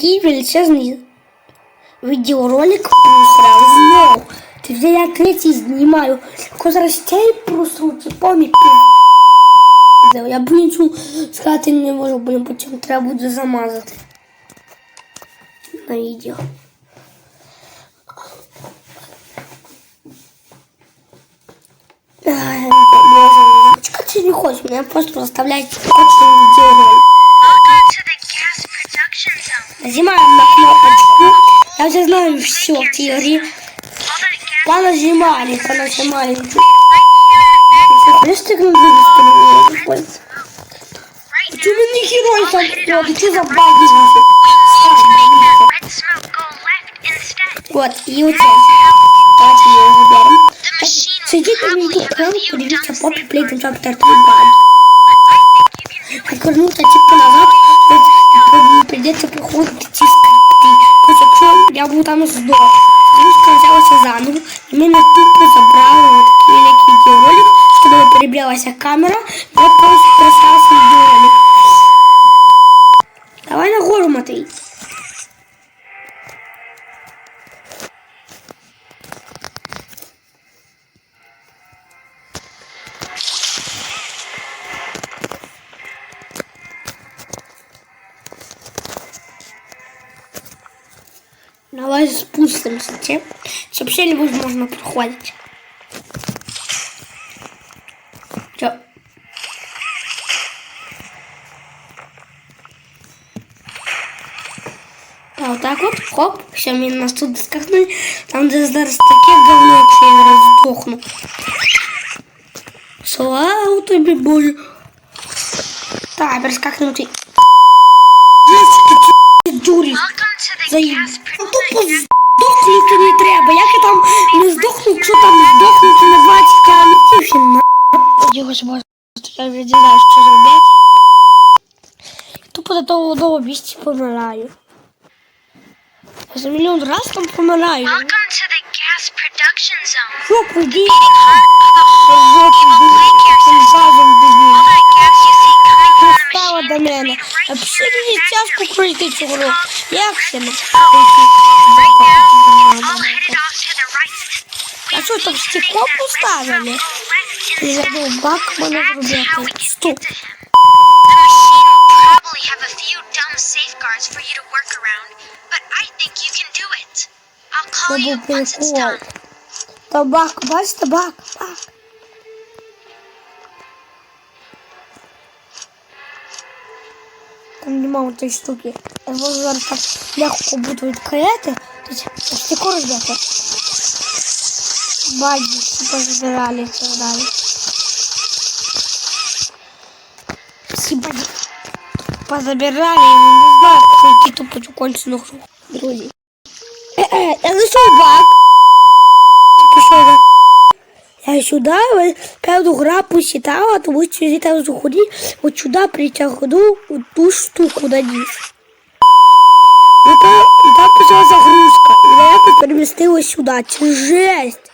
такий величезний відеоролик просрав знову. Ти вже я третій знімаю. Козрастей просру, це помі пів. Я б нічого сказати не можу, блін, потім треба буде замазати. На відео. Ай, боже, чекати не хочу, мене просто заставляють хоче відеоролик. zone. Нажимаем на кнопочку. Я уже знаю все в теории. Понажимали, понажимали. Видишь, ты right Ты now. мне герой? Ты что за баги? Вот, и у тебя. Давайте. The machine will Сидите на dumb Poppy Playtime safeguards, Chapter 3 but I баги. Как вернуться типа назад, то не придется приходить ці скрипти. Хоч якщо я був там здох, Игрушка взялася заново, і мене тупо забрали от такий великий відеоролик, щоб не перебралася камера, і от просто перестався відеоролик. Давай нагору, Матвій. спустимся, те, чтобы вообще невозможно проходить. Чё? А вот так вот, хоп, все, мне нас тут скакнули. Там де зараз таке говно, якщо я зараз здохну. Слава тобі, Боже. Так, перескакнути. Дурі. Welcome to the Заїб. gas Ну, Тупо Його ж можна, я вже не знаю, що зробити. Тупо до того одного місці помираю. Я за мільйон раз там помираю. Welcome to the gas production zone. Що, прийди? Beating heart of the whole evil daycare system. Разом All біги. that gas you see coming from the Стало machine до is мене. made А right пішли here in мені the тяжко factory. пройти цю гру. Як це не Right now, all headed off to the right. А We що, там need to стекло make that red поставили? smoke go left Я instead. забув, бак мене That's how we зробити. can Стоп. get to him. The machine will probably have a few dumb safeguards for you to work around, but I think you can do it. I'll call Це you був once it's прикол. done. Табак, бачите, бак, бак. Там нема тієї штуки. Я можу зараз так легко буду відкрити. Тобто, стекло розбити. Баги, всі позабирали це далі. Всі баги позабирали, я не знаю, як пройти тупо цю кончену гру. Друзі. Е-е, Я знайшов баг. Пішов я. Я сюди э, певну гра посчитала, тому що я там заходи, от сюди притягну от ту штуку на ніс. І там, і там пішла загрузка. І я якось перемістила сюди. Це жесть.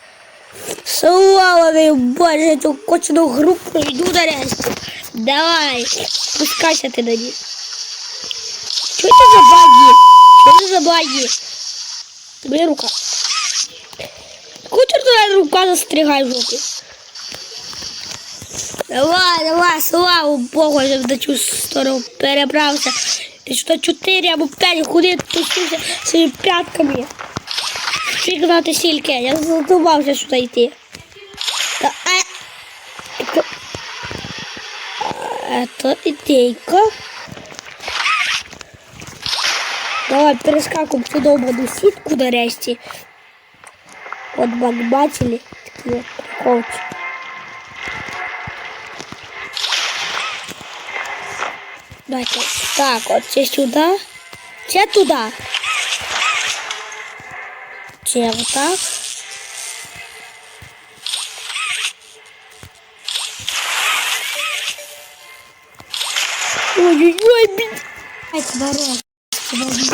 Слава не Боже, я цю кочену гру пройду нарешті. Давай, спускайся ти на ніс. Що це за баги? Що це за баги? Моя рука. Кучер твоя рука застрягай в жопі. Давай, давай, слава Богу, я в цю сторону перебрався. Ти що 4 або 5 ходив тусився своїми п'ятками. Фігнати сільки, я задумався сюди йти. Та, а, это, это ідейка. Давай перескакуємо цю довбану сітку нарешті. От бак бачили, такі от приколки. Давайте. Так, от це сюди. Це туди. Це отак. Ой-ой-ой, блін. Давайте, нарешті, подождіть.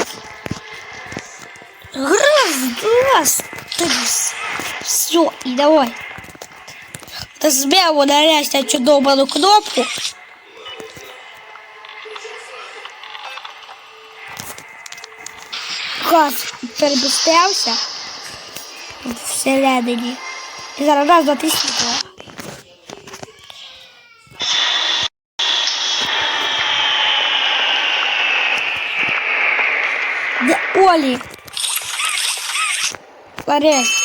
Раз, раз, три. Все, и давай. Ты смело нарешті цю довбану кнопку. газ перемістився всередині. І зараз раз, два, три світло. Де Олі? Ларис.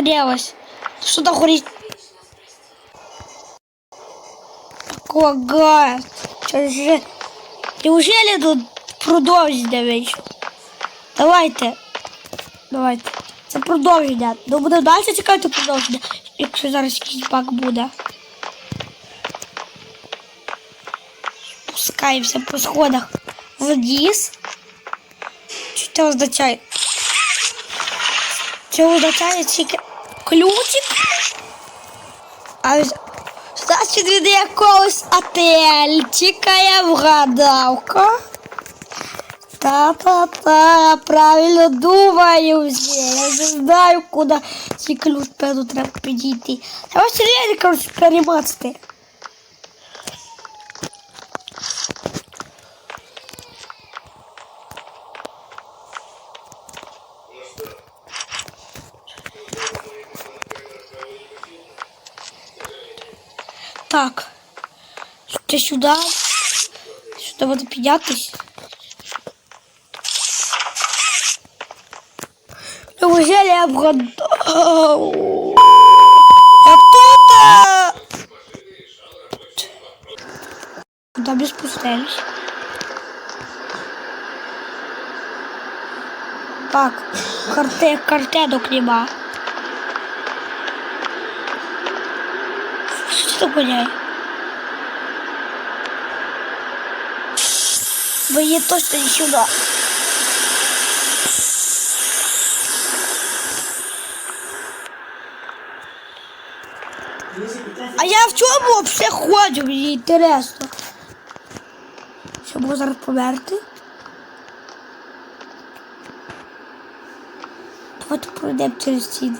Грелась. Что-то горит. Какого Что же? Неужели тут продовження вийшло? Давайте. Давайте. Це продовження. Ну буде далі чекати продовження, якщо зараз якийсь баг буде. Спускаємося по сходах вниз. Що це означає? Це означає тільки ключик. А з- значить від якогось отельчика я вгадавка. Та-та-та, я правильно думаю вже. Я вже знаю, куди цей ключ певно треба підійти. Я вас реально, коротше, перемацати. Так. Ще сюди. Сюди буде піднятись. Неужели я вгадав? Я тут! Куда мы спустились? Так, карте, картинок нема. Что такое? Вы не точно не сюда. А я в чому вообще ходжу? Мені інтересно. Щоб його зараз померти. Давайте пройдемо через ці.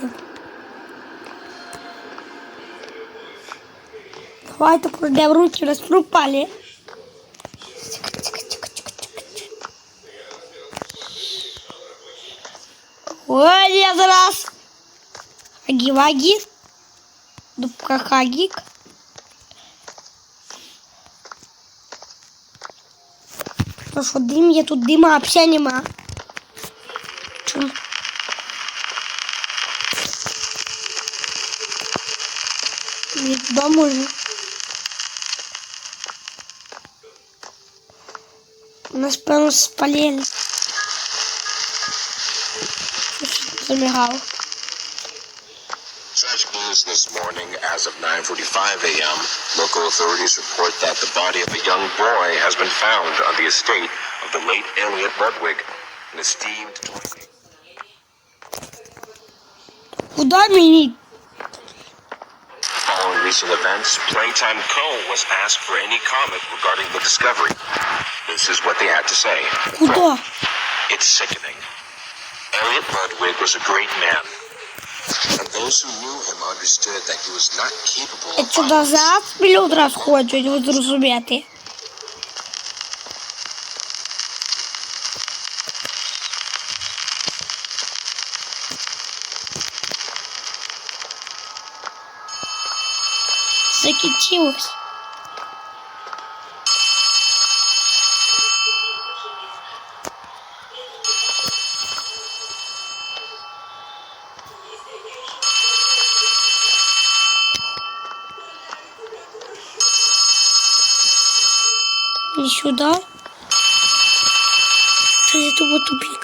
Давайте пройдемо руки, нас пропали. Ой, я зараз. Агі-вагі. Дубка Хагік. Ну що, дим є тут дима взагалі нема. Нас певно спалили. Що замігало? Tragic news this morning as of 9:45 a.m. Local authorities report that the body of a young boy has been found on the estate of the late Elliot Ludwig, an esteemed Куда мені? Following recent events, Playtime Co. was asked for any comment regarding the discovery. This is what they had to say. Куда? It's sickening. Elliot Ludwig was a great man. And those who knew him understood that he was not capable Я of що назад мільйон раз ходжу, не зрозуміти. Закінчилось. Не сюда. Есть это вот тупик.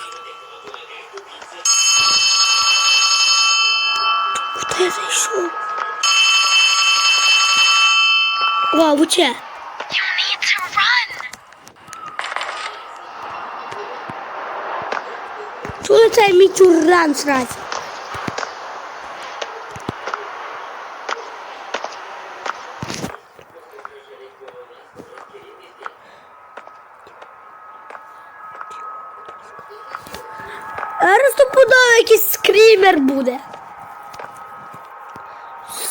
Whoa, what's that? You need to run! Что это I need to run сразу? Зараз тут буде якийсь скрімер буде.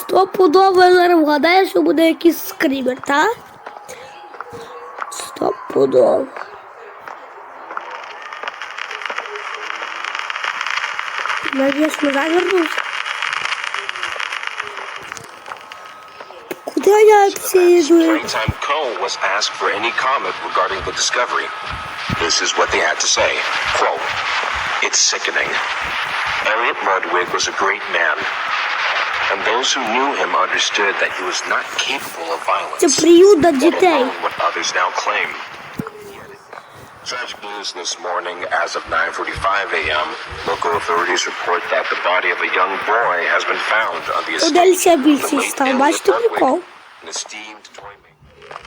Стопудово я зараз вгадаю, що буде якийсь скрімер, так? Стопудово. Надеюсь, мы вернусь. Куда я все иду? Playtime Co. was asked for any comment regarding the discovery. This is what they had to say. Quote, It's sickening. Elliot Ludwig was a great man, and those who knew him understood that he was not capable of violence. Це приют для let дітей. alone what others now claim. Tragic news this morning as of 9:45 a.m. Local authorities report that the body of a young boy has been found on the estate Удалися of the більше late став. Elliot Бачите Ludwig, прикол? an esteemed toy maker.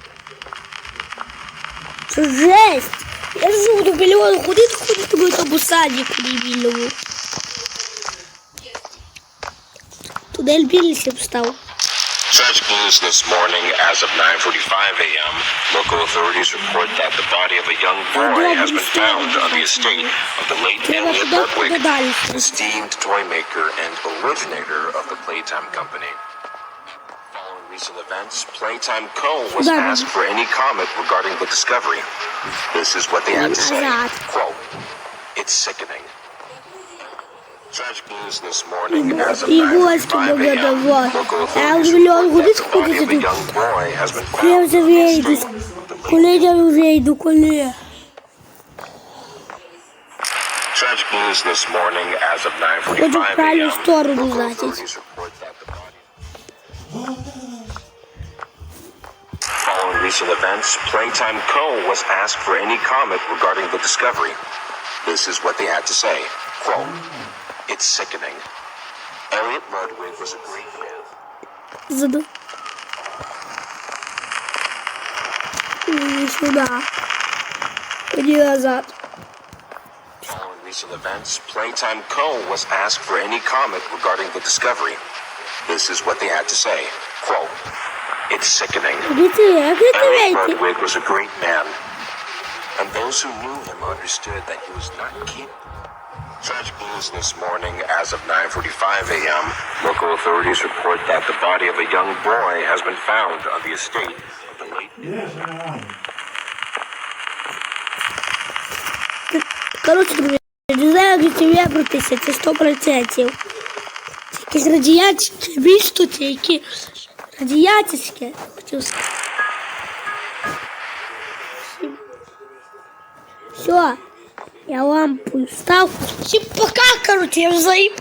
Туди більше б став. Tragic news this morning as of 9:45 a.m. Local authorities report that the body of a young boy has been found on the estate of the late Треба Elliot туди Ludwig, подалі. an esteemed toy maker and originator of the Playtime Company. Following recent events, Playtime Co. was Куда asked for any comment regarding the discovery. This is what they had to say. Назад. Quote, It's sickening. He was to look at the wall. And we know who this could do. Here's a this. Colega do rei do colega. Tragic news this morning as of 9:45 a.m. história dos nazis. Following recent events, Playtime Co. was asked for any comment regarding the discovery. This is what they had to say. Quote. It's sickening. Elliot Ludwig was a great man. Zıdı. Hmm, şurada. Ölüyor Following recent events, Playtime Co. was asked for any comment regarding the discovery. This is what they had to say. Quote, It's sickening. Elliot Ludwig was a great man. And those who knew him understood that he was not capable Tragic news this morning as of 9:45 a.m. Local authorities report that the body of a young boy has been found on the estate of the late. Коротше, друзі, не знаю, як тобі вибратися, це 100%. Це якесь радіаційне місто, це яке радіаційське, хотів сказати. Я лампу ставку. Всім пока, короче, я заїб.